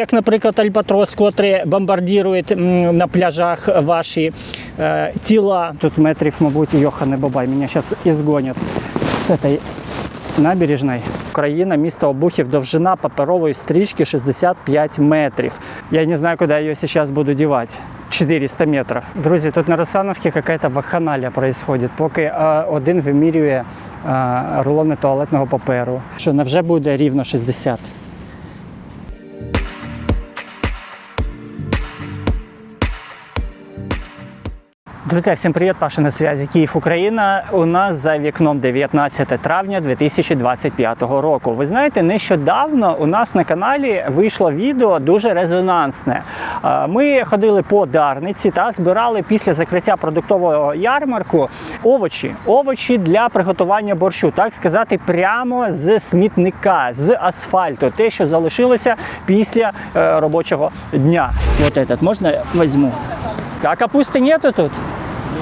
Як, наприклад, Альбатрос, котрий бомбардірує на пляжах ваші е, тіла. Тут метрів, мабуть, Йохане Бабай, мене зараз ізгонять з цієї набережної. Україна, місто Обухів, довжина паперової стрічки 65 метрів. Я не знаю, куди я її зараз буду дівати. 400 метрів. Друзі, тут на Росановці якась вакханалія відбувається, поки е, один вимірює е, рулони туалетного паперу. Що невже буде рівно 60? Друзья, всем привет, Паша на связи, Київ, Україна. У нас за вікном 19 травня 2025 року. Ви знаєте, нещодавно у нас на каналі вийшло відео дуже резонансне. Е, Ми ходили по Дарниці та збирали після закриття продуктового ярмарку овочі, овочі для приготування борщу, так сказати, прямо з смітника, з асфальту, те, що залишилося після е, робочого дня. Вот этот можна візьму? А капусти нету тут?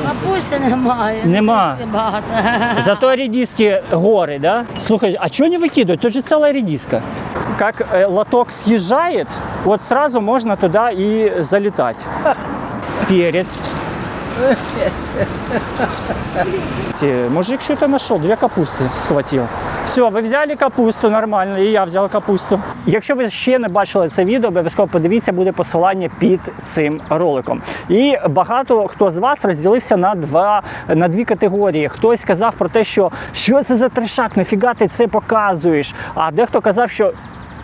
Капусти немає. Нема. капусти багато. Зато редиски горы, да? Слушай, а что не выкидывать? Тут же целая редиска. Как э, лоток съезжает, вот сразу можно туда и залетать. Перец. Мужик что-то нашел, две капусти схватил. Все, ви взяли капусту нормально, і я взяв капусту. Якщо ви ще не бачили це відео, обов'язково подивіться, буде посилання під цим роликом. І багато хто з вас розділився на два на дві категорії. Хтось сказав про те, що що це за трешак, нафіга ти це показуєш. А дехто казав, що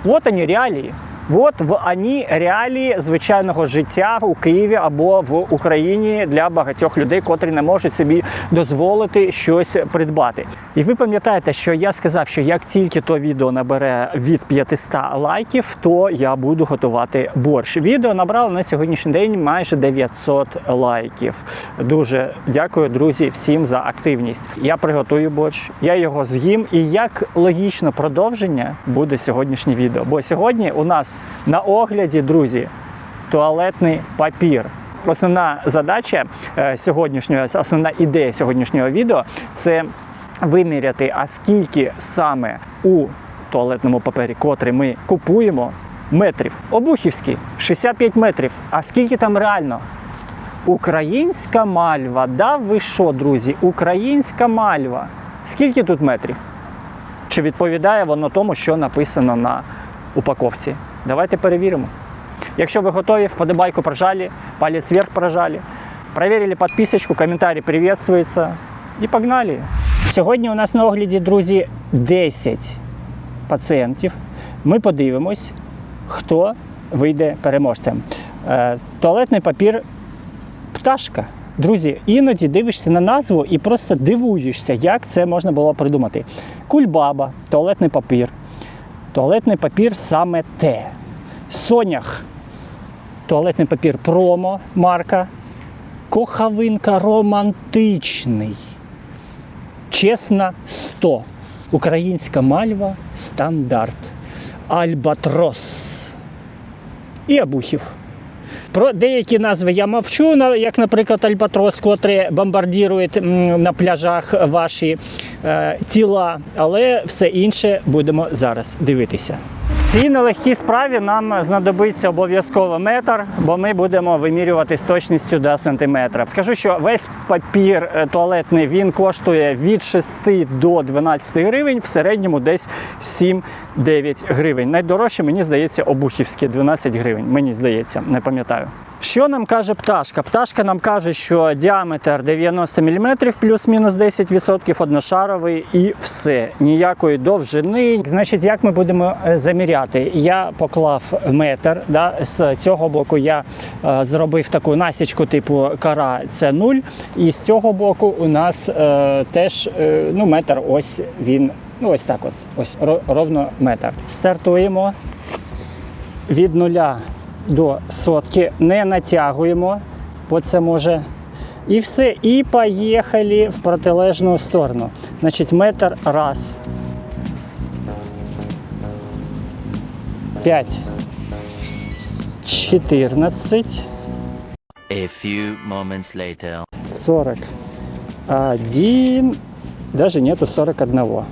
от вони реалії. От вони реалії звичайного життя у Києві або в Україні для багатьох людей, котрі не можуть собі дозволити щось придбати. І ви пам'ятаєте, що я сказав, що як тільки то відео набере від 500 лайків, то я буду готувати борщ. Відео набрало на сьогоднішній день майже 900 лайків. Дуже дякую, друзі, всім за активність. Я приготую борщ, я його з'їм. І як логічно продовження буде сьогоднішнє відео. Бо сьогодні у нас на огляді, друзі, туалетний папір. Основна задача е, сьогоднішнього, основна ідея сьогоднішнього відео це виміряти, а скільки саме у туалетному папері, котрий ми купуємо, метрів. Обухівський 65 метрів. А скільки там реально? Українська мальва. Да ви що, друзі? Українська мальва. Скільки тут метрів? Чи відповідає воно тому, що написано на упаковці? Давайте перевіримо. Якщо ви готові, вподобайку прожали, палець вверх прожали, проверили підписочку, коментарі приветствується і погнали. Сьогодні у нас на огляді, друзі, 10 пацієнтів. Ми подивимось, хто вийде переможцем. Е, туалетний папір пташка. Друзі, іноді дивишся на назву і просто дивуєшся, як це можна було придумати. Кульбаба, туалетний папір. Туалетний папір саме те. Сонях, туалетний папір промо марка. Кохавинка романтичний. Чесна 100. Українська мальва стандарт. Альбатрос. І Абухів. Про деякі назви я мовчу, як, наприклад, Альбатрос, котрий бомбардірує на пляжах ваші е, тіла, але все інше будемо зараз дивитися. В цій нелегкій справі нам знадобиться обов'язково метр, бо ми будемо вимірювати з точністю до сантиметра. Скажу, що весь папір е, туалетний він коштує від 6 до 12 гривень, в середньому десь 7-9 гривень. Найдорожче, мені здається, обухівське 12 гривень. Мені здається, не пам'ятаю. Що нам каже пташка? Пташка нам каже, що діаметр 90 мм плюс-мінус 10% одношаровий і все. Ніякої довжини. Значить, як ми будемо е, заміряти? Я поклав метр. Да? З цього боку я е, зробив таку насічку, типу кара це 0. І з цього боку у нас е, теж е, ну, метр. Ось він. Ну, ось так от. Ось ровно метр. Стартуємо від нуля до сотки, не натягуємо, бо це може. І все. І поїхали в протилежну сторону. Значить, метр раз. П'ять. Чотирнадцять. A few moments later. Сорок. Один. Даже нету 41.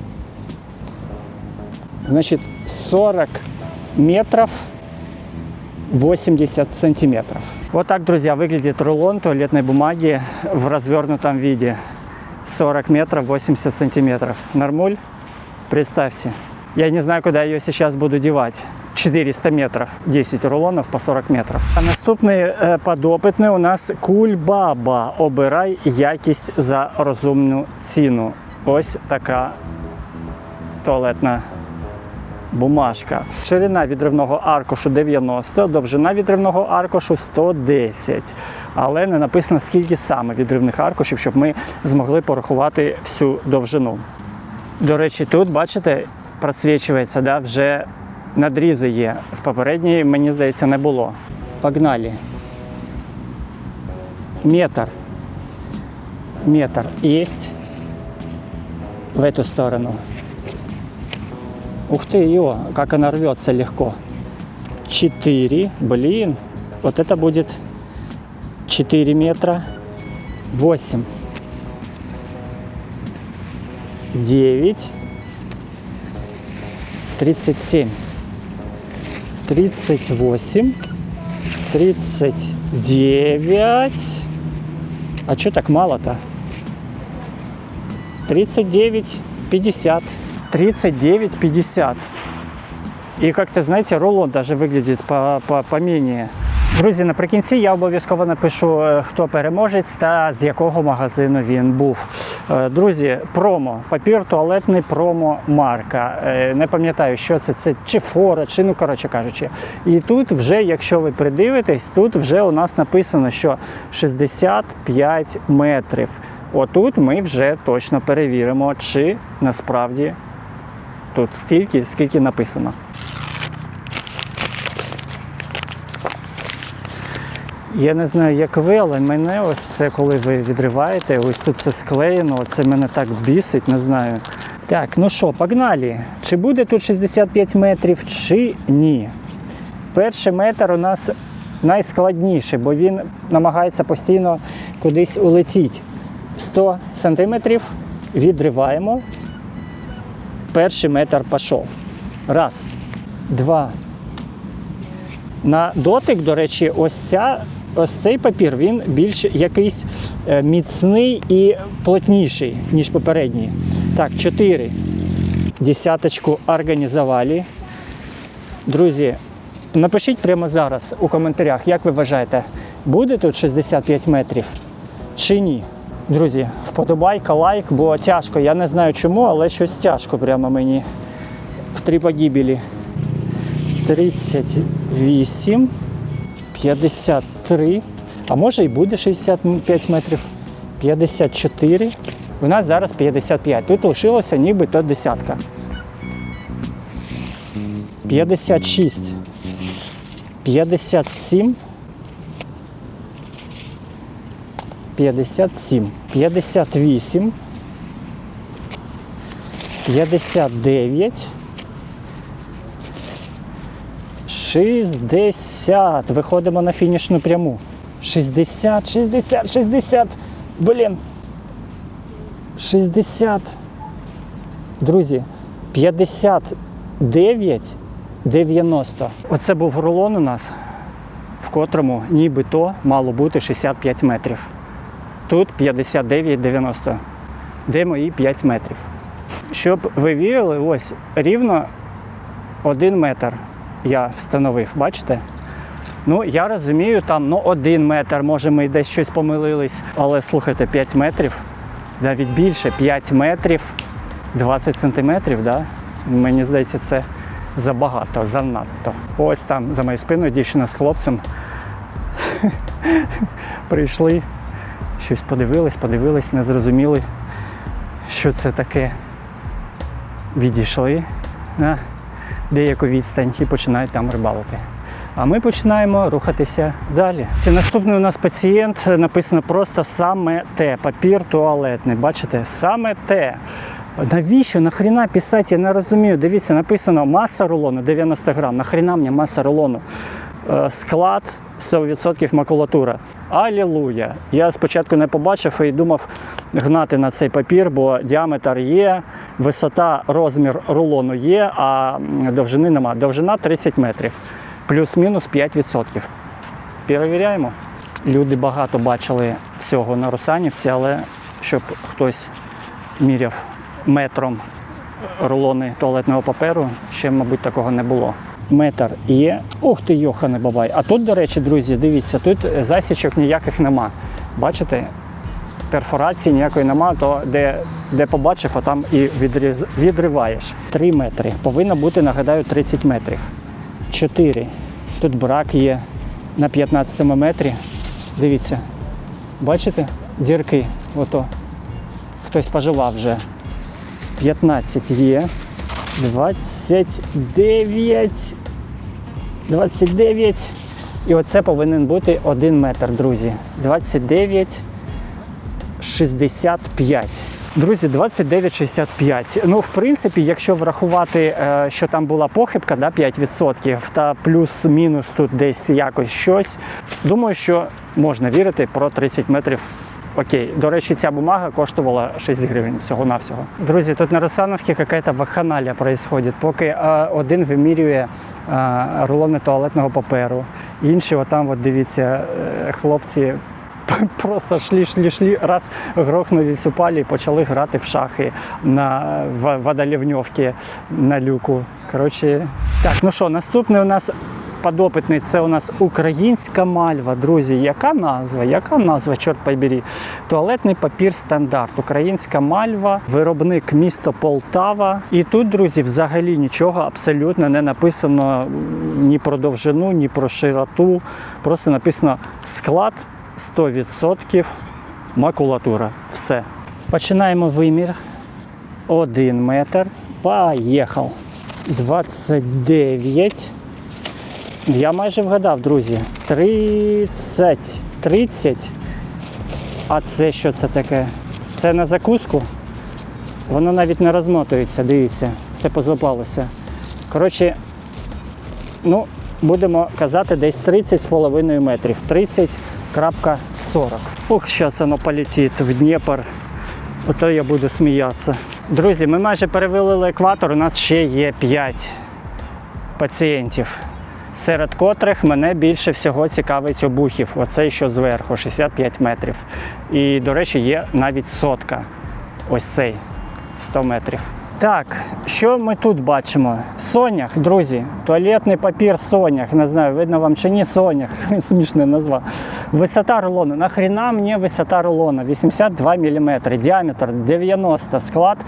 Значит, 40 метров 80 сантиметров. Вот так, друзья, выглядит рулон туалетной бумаги в развернутом виде. 40 метров, 80 сантиметров. Нормуль? Представьте. Я не знаю, куда ее сейчас буду девать. 400 метров, 10 рулонов по 40 метров. А наступний е, подопитний у нас кульбаба. Обирай якість за розумну ціну. Ось така туалетна бумажка. Ширина відривного аркушу 90, довжина відривного аркушу 110. Але не написано, скільки саме відривних аркушів, щоб ми змогли порахувати всю довжину. До речі, тут, бачите, просвічується, да, вже надрізи є. В попередній, мені здається, не було. Погнали. Метр. Метр есть в эту сторону. Ух ты, ее, как она рвется легко. 4, блин, вот это будет 4 метра, 8, 9, 37, 38, 39. А что так мало-то? 39, 50. 39, 50. І як-то, знаєте, рулон даже виглядить по, по. Друзі, наприкінці я обов'язково напишу, е, хто переможець та з якого магазину він був. Е, Друзі, промо, папір туалетний промо марка. Е, Не пам'ятаю, що це, це чи фора, чи ну коротше кажучи. І тут вже, якщо ви придивитесь, тут вже у нас написано, що 65 метрів. Отут ми вже точно перевіримо, чи насправді тут стільки, скільки написано. Я не знаю, як ви, але мене ось це, коли ви відриваєте, ось тут все склеєно, це мене так бісить, не знаю. Так, ну що, погнали. Чи буде тут 65 метрів, чи ні? Перший метр у нас найскладніший, бо він намагається постійно кудись улетіти. 100 сантиметрів відриваємо. Перший метр пішов. Раз, два. На дотик, до речі, ось ця. Ось цей папір він більш якийсь е, міцний і плотніший, ніж попередній. Так, 4. Десяточку організували. Друзі, напишіть прямо зараз у коментарях, як ви вважаєте, буде тут 65 метрів чи ні. Друзі, вподобайка, лайк, бо тяжко. Я не знаю чому, але щось тяжко прямо мені в три погибелі. 38, 53, а може і буде 65 метрів. 54. У нас зараз 55. Тут лишилося нібито десятка. 56. 57. 57. 58. 59. 60. Виходимо на фінішну пряму. 60, 60, 60. Блін. 60. Друзі, 59, 90. Оце був рулон у нас, в котрому нібито мало бути 65 метрів. Тут 59,90. Де мої 5 метрів. Щоб ви вірили, ось рівно 1 метр я встановив, бачите? Ну, я розумію, там ну, один метр, може ми десь щось помилились. Але слухайте, 5 метрів, навіть більше, 5 метрів, 20 сантиметрів, да? мені здається, це забагато, занадто. Ось там за моєю спиною дівчина з хлопцем прийшли, щось подивились, подивились, не зрозуміли, що це таке. Відійшли на деяку відстань і починають там рибалити. А ми починаємо рухатися далі. Це наступний у нас пацієнт написано просто саме те. Папір туалетний. Бачите, саме те. Навіщо? Нахріна писати? Я не розумію. Дивіться, написано маса рулону 90 грам. Нахріна мені маса рулону. Е, Склад 100% макулатура. Алілуя! Я спочатку не побачив і думав гнати на цей папір, бо діаметр є, висота, розмір рулону є, а довжини нема. Довжина 30 метрів. плюс-мінус 5%. Перевіряємо. Люди багато бачили всього на Русанівці, але щоб хтось міряв метром рулони туалетного паперу, ще, мабуть, такого не було. Метр є. Ух ти, йохане бабай. А тут, до речі, друзі, дивіться, тут засічок ніяких нема. Бачите, перфорації ніякої нема, то де, де побачив, а там і відріз, відриваєш. 3 метри. Повинно бути, нагадаю, 30 метрів. 4. Тут брак є на 15 метрі. Дивіться. Бачите? Дірки. Ото. Хтось поживав вже. 15 є. 29. 29. І оце повинен бути 1 метр, друзі. 29. 65. Друзі, 29,65. Ну, в принципі, якщо врахувати, е, що там була похибка, да, 5%, та плюс-мінус тут десь якось щось, думаю, що можна вірити про 30 метрів. Окей, до речі, ця бумага коштувала 6 гривень всього-навсього. Друзі, тут на Русановці якась вакханалія відбувається. Поки один вимірює рулони туалетного паперу, інший, отам, от дивіться, е, хлопці просто шлі, шлі, шлі, раз грохнули упали і почали грати в шахи на водолівньовки на люку. Коротше, так, ну що, наступний у нас подопитний це у нас українська мальва. Друзі, яка назва? Яка назва, чорт побері? Туалетний папір стандарт. Українська мальва, виробник місто Полтава. І тут, друзі, взагалі нічого абсолютно не написано ні про довжину, ні про широту. Просто написано склад 100% макулатура. Все. Починаємо вимір. Один метр. Поїхав. 29. Я майже вгадав, друзі. 30. 30. А це що це таке? Це на закуску? Воно навіть не розмотується, дивіться, все позлопалося. Коротше, ну, будемо казати, десь 30,5 метрів. 30,40. Ух, зараз воно полетить в Дніпр. Ото я буду сміятися. Друзі, ми майже перевалили екватор, у нас ще є 5 пацієнтів, серед котрих мене більше всього цікавить обухів. Оцей що зверху, 65 метрів. І, до речі, є навіть сотка. Ось цей 100 метрів. Так, що ми тут бачимо? Сонях, друзі, туалетний папір Сонях. Не знаю, видно вам чи ні Сонях. Смішна назва. Висота рулону. Нахрена мені висота рулона? 82 мм, діаметр 90, склад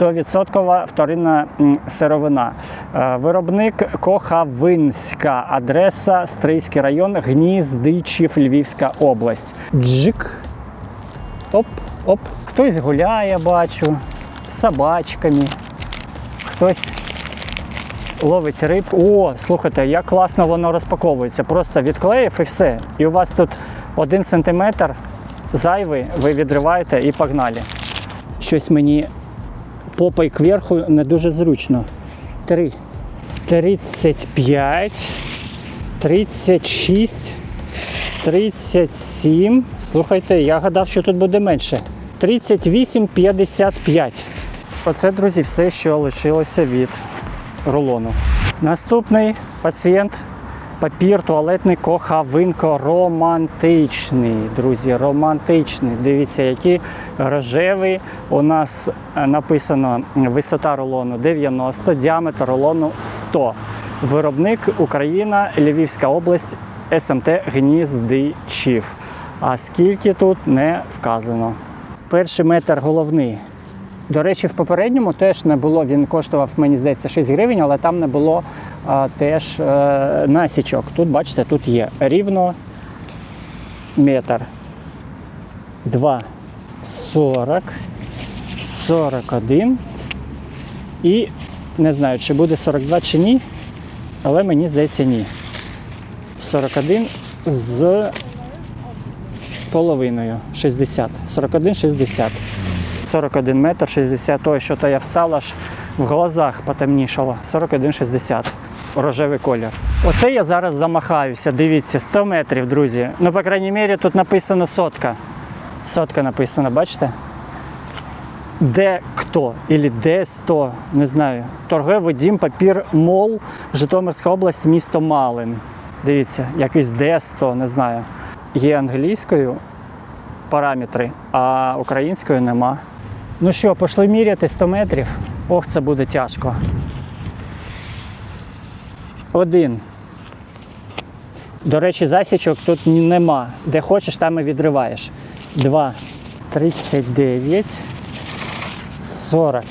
100% вторинна сировина. Е, Виробник Кохавинська, адреса Стрийський район, Гніздичів, Львівська область. Джик. Оп, оп. Хтось гуляє, бачу, собачками. Хтось ловить рибку. О, слухайте, як класно воно розпаковується. Просто відклеїв і все. І у вас тут один сантиметр зайвий, ви відриваєте і погнали. Щось мені попой кверху не дуже зручно. Три. 35, 36, 37. Слухайте, я гадав, що тут буде менше. 38,55. Оце, друзі, все, що лишилося від рулону. Наступний пацієнт. Папір туалетний кохавинко романтичний, друзі, романтичний. Дивіться, який рожевий. У нас написано висота рулону 90, діаметр рулону 100. Виробник Україна, Львівська область, СМТ Гніздичів. А скільки тут не вказано. Перший метр головний. До речі, в попередньому теж не було. Він коштував, мені здається, 6 гривень, але там не було а, теж е, насічок. Тут, бачите, тут є рівно метр. 2, 40, 41. І не знаю, чи буде 42 чи ні, але мені здається, ні. 41 з половиною 60. 41 60. 41 метр 60. Той, що то я встала, аж в глазах потемнішало. 41 60. Рожевий колір. Оце я зараз замахаюся. Дивіться, 100 метрів, друзі. Ну, по крайній мірі, тут написано сотка. Сотка написано, бачите? де хто, або де 100, не знаю. Торговий дім папір Мол, Житомирська область, місто Малин. Дивіться, якийсь де 100, не знаю. Є англійською параметри, а українською нема. Ну що, пішли міряти 100 метрів. Ох, це буде тяжко. Один. До речі, засічок тут нема. Де хочеш, там і відриваєш. Два. 39. 40.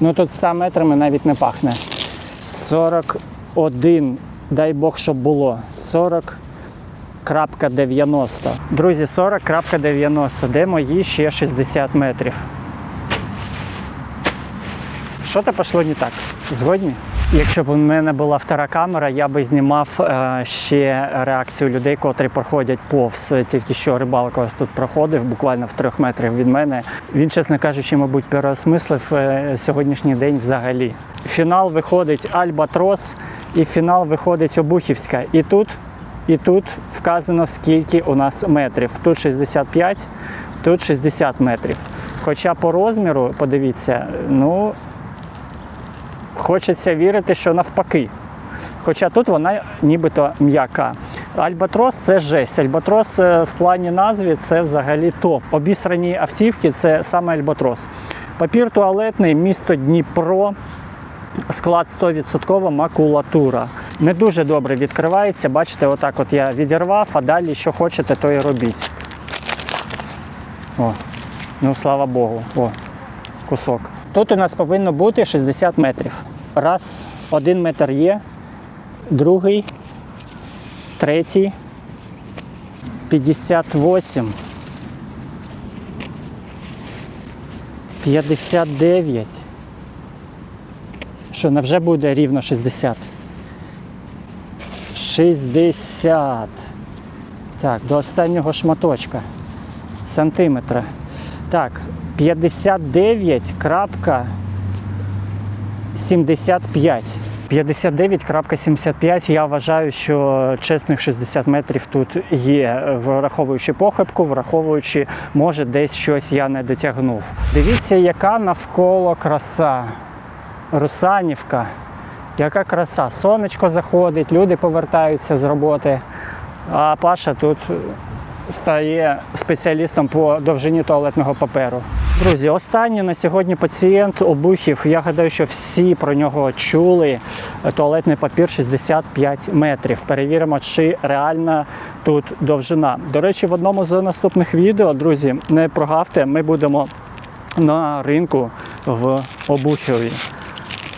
Ну тут 100 метрами навіть не пахне. 41. Дай Бог, щоб було. 40.90. Друзі, 40.90. Де мої ще 60 метрів? Що то пішло не так? Згодні? Якщо б у мене була втора камера, я би знімав е, ще реакцію людей, котрі проходять повз. Тільки що рибалка тут проходив, буквально в трьох метрах від мене. Він, чесно кажучи, мабуть, переосмислив е, сьогоднішній день взагалі. Фінал виходить Альбатрос, і фінал виходить Обухівська. І тут, і тут вказано, скільки у нас метрів. Тут 65, тут 60 метрів. Хоча по розміру, подивіться, ну Хочеться вірити, що навпаки. Хоча тут вона нібито м'яка. Альбатрос це жесть. Альбатрос е, в плані назві це взагалі топ. Обісрані автівки це саме Альбатрос. Папір туалетний, місто Дніпро. Склад 100% макулатура. Не дуже добре відкривається. Бачите, отак от я відірвав, а далі що хочете, то і робіть. О, ну слава Богу. О, кусок. Тут у нас повинно бути 60 метрів. Раз, один метр є, другий, третій, 58, 59. Що, невже буде рівно 60? 60. Так, до останнього шматочка. Сантиметра. Так, 59.75. 59.75. Я вважаю, що чесних 60 метрів тут є, враховуючи похибку, враховуючи, може, десь щось я не дотягнув. Дивіться, яка навколо краса. Русанівка. Яка краса. Сонечко заходить, люди повертаються з роботи. А Паша тут стає спеціалістом по довжині туалетного паперу. Друзі, останній на сьогодні пацієнт обухів. Я гадаю, що всі про нього чули. Туалетний папір 65 метрів. Перевіримо, чи реальна тут довжина. До речі, в одному з наступних відео, друзі, не прогавте, ми будемо на ринку в Обухові.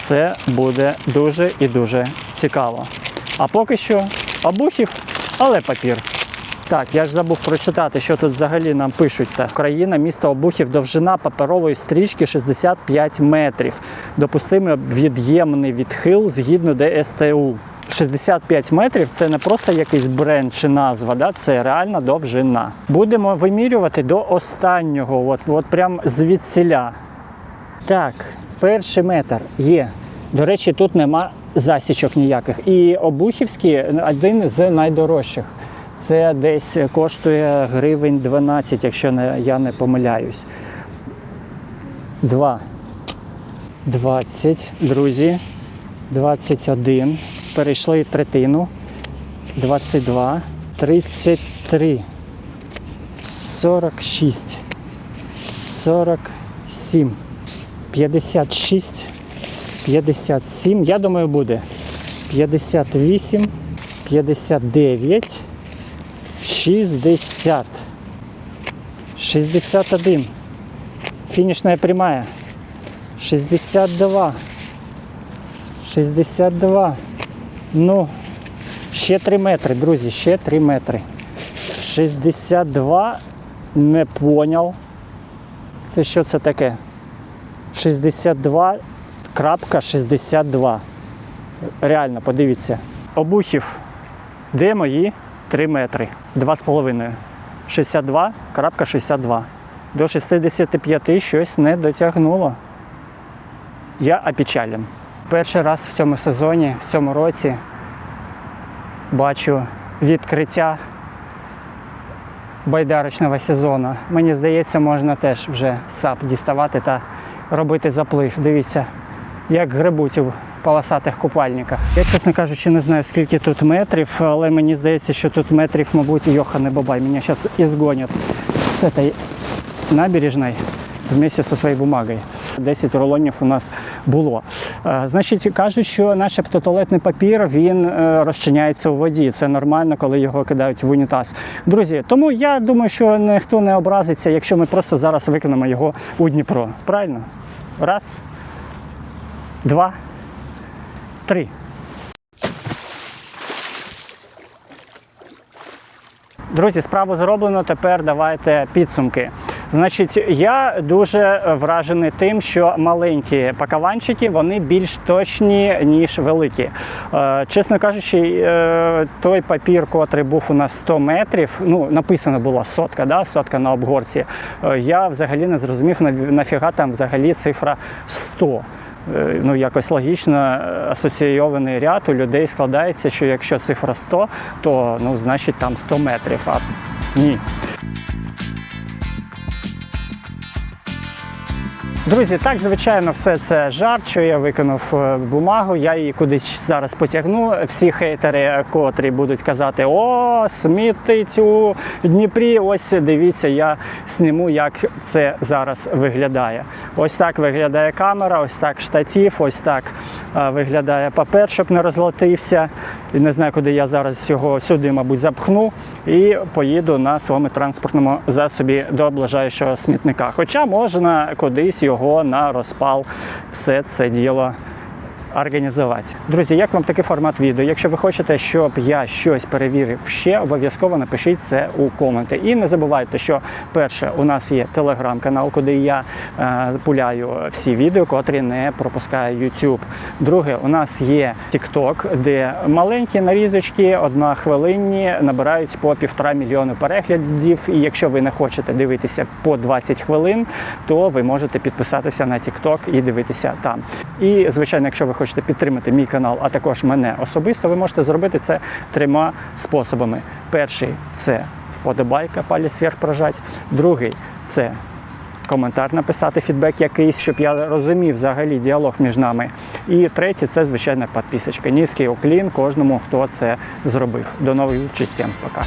Це буде дуже і дуже цікаво. А поки що обухів, але папір. Так, я ж забув прочитати, що тут взагалі нам пишуть. Так, країна, місто Обухів, довжина паперової стрічки 65 метрів. Допустимий від'ємний відхил згідно ДСТУ. 65 метрів це не просто якийсь бренд чи назва, да? це реальна довжина. Будемо вимірювати до останнього, от, от прям звідсіля. Так, перший метр є. До речі, тут нема засічок ніяких. І обухівський один з найдорожчих. Це десь коштує гривень 12, якщо не, я не помиляюсь. Два. 20, друзі. 21. Перейшли третину. 22. 33. 46. 47. 56. 57. Я думаю, буде. 58. 59. 60. 61. Финишная прямая. 62. 62. Ну, ще 3 метри, друзі, ще 3 метри. 62. Не поняв. Це що це таке? 62.62. Реально, подивіться. Обухів. Де мої 3 метри? 2,5. 62.62. До 65 щось не дотягнуло. Я опечален. Перший раз в цьому сезоні, в цьому році бачу відкриття байдарочного сезону. Мені здається, можна теж вже сап діставати та робити заплив. Дивіться, як грибуть у полосатих купальниках. Я, чесно кажучи, не знаю, скільки тут метрів, але мені здається, що тут метрів, мабуть, йохане бабай. Мене зараз ізгонять з цієї набережної вместе зі своєю бумагою. 10 рулонів у нас було. Е, Значить, кажуть, що начебто туалетний папір він е, розчиняється у воді. Це нормально, коли його кидають в унітаз. Друзі, тому я думаю, що ніхто не образиться, якщо ми просто зараз викинемо його у Дніпро. Правильно? Раз, два, три. Друзі, справу зроблено. Тепер давайте підсумки. Значить, я дуже вражений тим, що маленькі пакаванчики вони більш точні ніж великі. Е, чесно кажучи, е, той папір, котрий був у нас 100 метрів, ну написано було сотка, да, сотка на обгорці. е, я взагалі не зрозумів нафіга там взагалі цифра 100 е, ну, якось логічно асоційований ряд у людей складається, що якщо цифра 100, то ну, значить там 100 метрів. А ні. Друзі, так, звичайно, все це жарт, що я виконав е, бумагу, я її кудись зараз потягну. Всі хейтери, котрі будуть казати, о, смітить у Дніпрі, ось дивіться, я сніму, як це зараз виглядає. Ось так виглядає камера, ось так штатів, ось так е, виглядає папер, щоб не розлатився. І не знаю, куди я зараз його сюди, мабуть, запхну і поїду на своєму транспортному засобі до ближайшого смітника. Хоча можна кудись його на розпал. Все це діло організувати. Друзі, як вам такий формат відео? Якщо ви хочете, щоб я щось перевірив ще, обов'язково напишіть це у коменти. І не забувайте, що перше, у нас є телеграм-канал, куди я е, пуляю всі відео, котрі не пропускає YouTube. Друге, у нас є TikTok, де маленькі нарізочки, одна хвилинні, набирають по півтора мільйони переглядів. І якщо ви не хочете дивитися по 20 хвилин, то ви можете підписатися на TikTok і дивитися там. І звичайно, якщо ви хочете підтримати мій канал, а також мене особисто, ви можете зробити це трьома способами. Перший це вподобайка, палець вверх прожать. Другий це коментар написати, фідбек якийсь, щоб я розумів взагалі діалог між нами. І третє це звичайна підписочка. Низький оклін кожному, хто це зробив. До нових зустрічей. Всім пока.